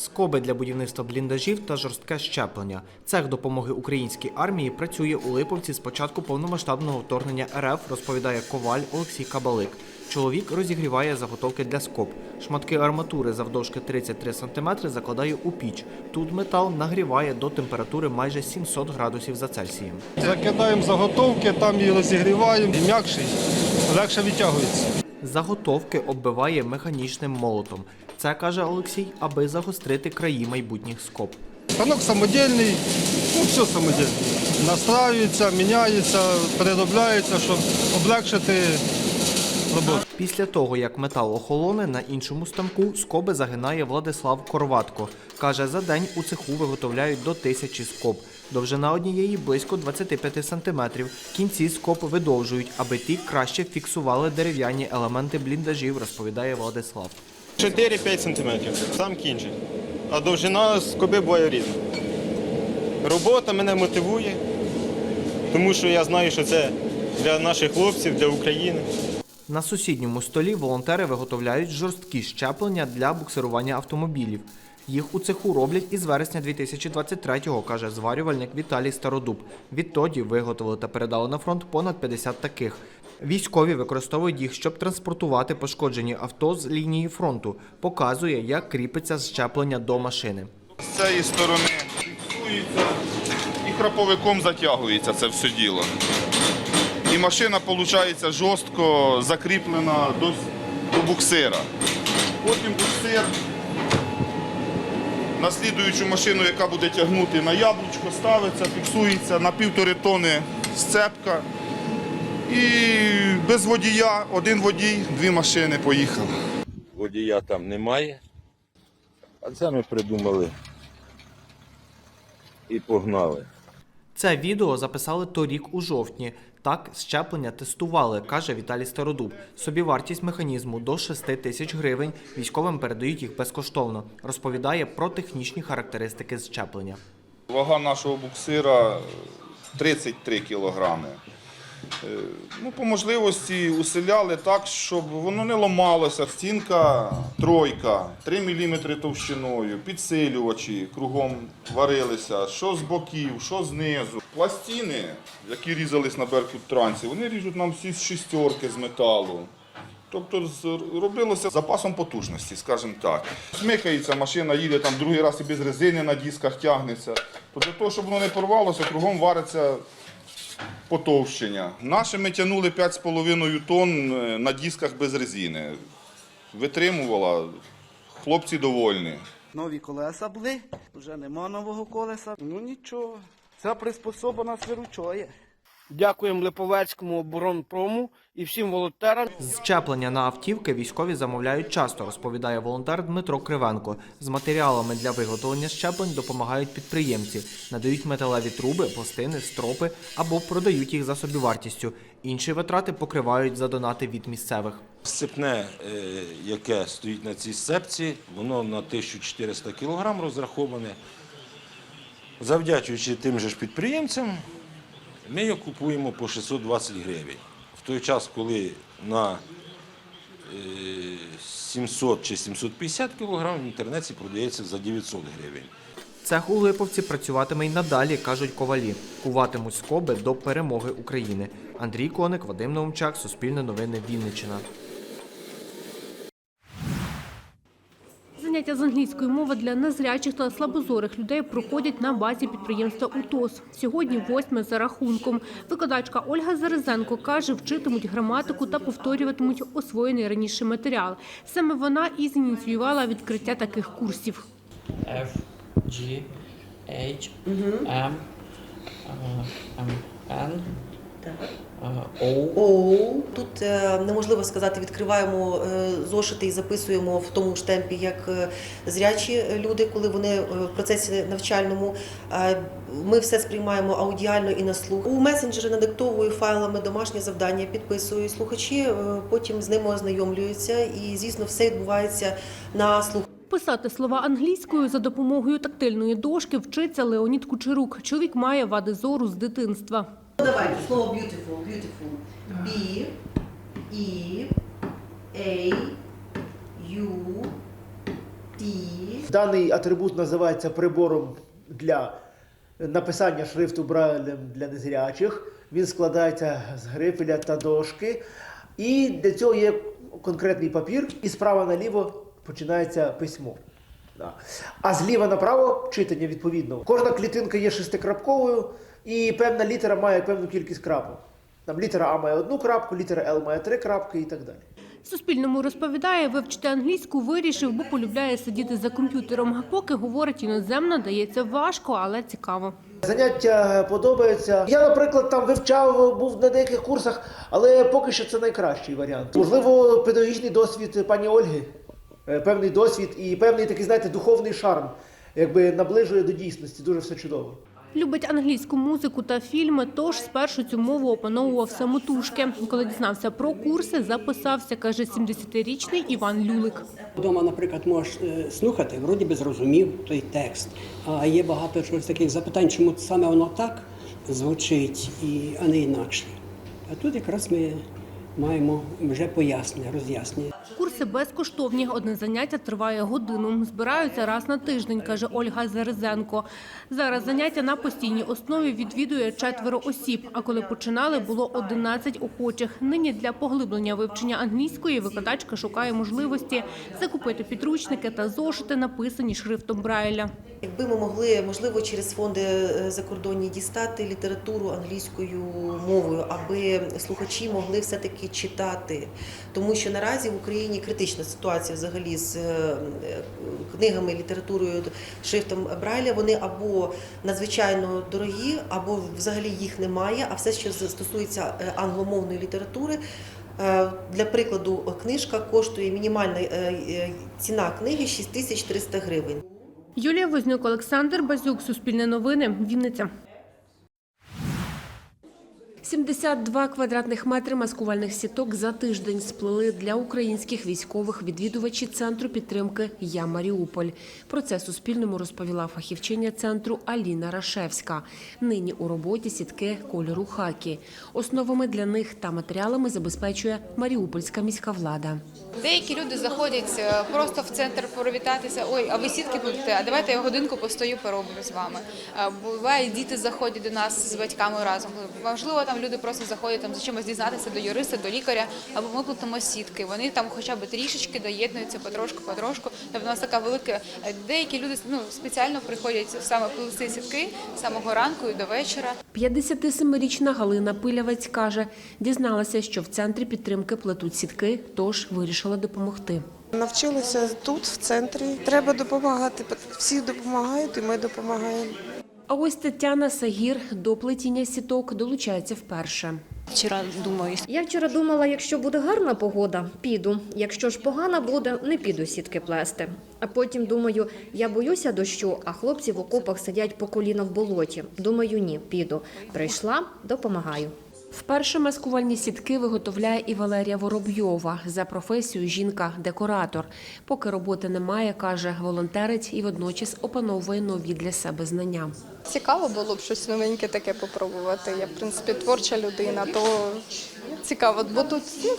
Скоби для будівництва бліндажів та жорстке щеплення. Цех допомоги українській армії працює у Липовці з початку повномасштабного вторгнення РФ, розповідає коваль Олексій Кабалик. Чоловік розігріває заготовки для скоб. Шматки арматури завдовжки 33 см закладає у піч. Тут метал нагріває до температури майже 700 градусів за Цельсієм. Закидаємо заготовки, там її розігріваємо, і м'якший, легше відтягується. Заготовки оббиває механічним молотом. Це каже Олексій, аби загострити краї майбутніх скоб. Станок самодільний, ну все самодільне. Настраюється, міняється, переробляється, щоб облегшити роботу. Після того, як метал охолоне, на іншому станку скоби загинає Владислав Корватко. Каже, за день у цеху виготовляють до тисячі скоб. Довжина однієї близько 25 сантиметрів. Кінці скоб видовжують, аби ті краще фіксували дерев'яні елементи бліндажів, розповідає Владислав. 4-5 см, сам кінчик. А довжина скоби буває різна. Робота мене мотивує, тому що я знаю, що це для наших хлопців, для України. На сусідньому столі волонтери виготовляють жорсткі щеплення для буксирування автомобілів. Їх у цеху роблять із вересня 2023-го, каже зварювальник Віталій Стародуб. Відтоді виготовили та передали на фронт понад 50 таких. Військові використовують їх, щоб транспортувати пошкоджені авто з лінії фронту. Показує, як кріпиться щеплення до машини. З цієї сторони фіксується і храповиком затягується це все діло. І машина, виходить, жорстко закріплена до, до буксира. Потім буксир на слідуючу машину, яка буде тягнути на яблучко, ставиться, фіксується на півтори тони сцепка. І без водія, один водій, дві машини поїхали. водія там немає. А це ми придумали і погнали. Це відео записали торік у жовтні. Так, щеплення тестували, каже Віталій Стародуб. Собівартість механізму до 6 тисяч гривень. Військовим передають їх безкоштовно. Розповідає про технічні характеристики щеплення. Вага нашого буксира 33 кілограми. Е, Ну, по можливості усиляли так, щоб воно не ламалося. Стінка тройка, 3 мм товщиною, підсилювачі кругом варилися, що з боків, що знизу. Пластини, які різались на Беркут трансі, вони ріжуть нам всі з шістерки з металу. Тобто робилося запасом потужності, скажімо так. Смикається машина, їде там другий раз і без резини на дисках тягнеться. То для того, щоб воно не порвалося, кругом вариться потовщення. Наше ми тягнули 5,5 тонн е, на дисках без резини. Витримувала, хлопці довольні. Нові колеса були, вже нема нового колеса. Ну нічого, ця приспособа нас виручає. Дякуємо Липовецькому оборонпрому і всім волонтерам. Щеплення на автівки військові замовляють часто, розповідає волонтер Дмитро Кривенко. З матеріалами для виготовлення щеплень допомагають підприємці, надають металеві труби, пластини, стропи або продають їх за собівартістю. Інші витрати покривають за донати від місцевих. Сцепне, е, яке стоїть на цій сцепці, воно на 1400 кг розраховане. Завдячуючи тим же ж підприємцям, ми його купуємо по 620 гривень. В той час, коли на е, 700 чи 750 кілограм в інтернеті продається за 900 гривень. Цех у Липовці працюватиме й надалі, кажуть ковалі. Куватимуть скоби до перемоги України. Андрій Коник, Вадим Наумчак, Суспільне новини, Вінниччина. Заняття з англійської мови для незрячих та слабозорих людей проходять на базі підприємства УТОС. Сьогодні восьме за рахунком. Викладачка Ольга Зарезенко каже, вчитимуть граматику та повторюватимуть освоєний раніше матеріал. Саме вона і зініціювала відкриття таких курсів. F G H M M N Оу. Тут е, неможливо сказати, відкриваємо е, зошити і записуємо в тому ж темпі, як е, зрячі люди, коли вони е, в процесі навчальному. Е, Ми все сприймаємо аудіально і на слух. У месенджери надиктовую файлами домашні завдання, підписую. Слухачі е, потім з ними ознайомлюються, і звісно, все відбувається на слух. Писати слова англійською за допомогою тактильної дошки вчиться Леонід Кучерук. Чоловік має вади зору з дитинства. Ну, Давайте слово beautiful, beautiful. B, E, A, U, T. Даний атрибут називається прибором для написання шрифту Брайлем для незрячих. Він складається з грифеля та дошки. І для цього є конкретний папір, і справа наліво починається письмо. А зліва направо читання відповідно. Кожна клітинка є шестикрапковою, і певна літера має певну кількість крапок. Там літера А має одну крапку, літера Л має три крапки і так далі. Суспільному розповідає, вивчити англійську вирішив, бо полюбляє сидіти за комп'ютером. Поки говорить іноземно, дається важко, але цікаво. Заняття подобаються. Я, наприклад, там вивчав, був на деяких курсах, але поки що це найкращий варіант. Можливо, педагогічний досвід пані Ольги, е, певний досвід і певний такий, знаєте, духовний шарм, якби наближує до дійсності. Дуже все чудово. Любить англійську музику та фільми, тож спершу цю мову опановував самотужки. Коли дізнався про курси, записався, каже 70-річний Іван Люлик. Вдома, наприклад, можеш е, слухати, вроді би зрозумів той текст. А є багато чогось таких запитань, чому саме воно так звучить, а не інакше. А тут якраз ми маємо вже пояснення, роз'яснення. Курси безкоштовні. Одне заняття триває годину. Збираються раз на тиждень, каже Ольга Зарезенко. Зараз заняття на постійній основі відвідує четверо осіб. А коли починали, було 11 охочих. Нині для поглиблення вивчення англійської викладачка шукає можливості закупити підручники та зошити, написані шрифтом Брайля. Якби ми могли, можливо, через фонди е, закордонні дістати літературу англійською мовою, аби слухачі могли все-таки читати. Тому що наразі в Україні критична ситуація взагалі з е, книгами, літературою, шрифтом Брайля. Вони або надзвичайно дорогі, або взагалі їх немає. А все, що стосується е, англомовної літератури, Е, Для прикладу, книжка коштує мінімальна ціна книги 6300 гривень. Юлія Вознюк, Олександр Базюк, Суспільне новини, Вінниця. 72 квадратних метри маскувальних сіток за тиждень сплели для українських військових відвідувачі центру підтримки Я Маріуполь. Про це Суспільному розповіла фахівчиня центру Аліна Рашевська. Нині у роботі сітки кольору хакі. Основами для них та матеріалами забезпечує Маріупольська міська влада. Деякі люди заходять е, просто в центр привітатися. Ой, а ви сітки будете? А давайте я годинку постою, пороблю з вами. Е, Буває, діти заходять до нас з батьками разом. Можливо, там люди просто заходять там за чимось дізнатися до юриста, до лікаря, або ми плетемо сітки. Вони там хоча б трішечки доєднуються потрошку, потрошку. Тобто у нас така велика. е, Деякі люди ну спеціально приходять саме плести сітки з самого ранку і до вечора. 57-річна Галина Пилявець каже, дізналася, що в центрі підтримки плетуть сітки, тож вирішила допомогти. Навчилася тут, в центрі. Треба допомагати. Всі допомагають, і ми допомагаємо. А ось Тетяна Сагір до плетіння сіток долучається вперше. Вчора думаю, я вчора думала, якщо буде гарна погода, піду. Якщо ж погана буде, не піду сітки плести. А потім думаю, я боюся дощу, а хлопці в окопах сидять по коліна в болоті. Думаю, ні, піду. Прийшла, допомагаю. Вперше маскувальні сітки виготовляє і Валерія Воробйова. За професією жінка-декоратор. Поки роботи немає, каже, волонтерить і водночас опановує нові для себе знання. Цікаво було б щось новеньке таке попробувати. Я, в принципі, творча людина, то цікаво, бо тут ну,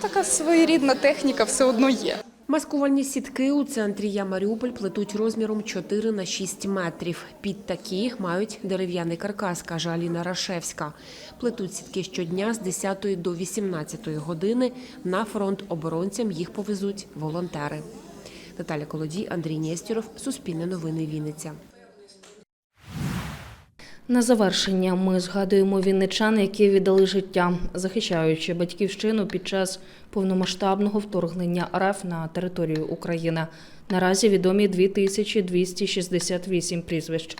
така своєрідна техніка все одно є. Маскувальні сітки у центрі Я Маріуполь плетуть розміром 4 на 6 метрів. Під такі мають дерев'яний каркас, каже Аліна Рашевська. Плетуть сітки щодня з 10 до 18 години. На фронт оборонцям їх повезуть волонтери. Наталя Колодій, Андрій Нєстєров, Суспільне новини Вінниця. На завершення ми згадуємо вінничан, які віддали життя, захищаючи батьківщину під час повномасштабного вторгнення РФ на територію України. Наразі відомі 2268 прізвищ.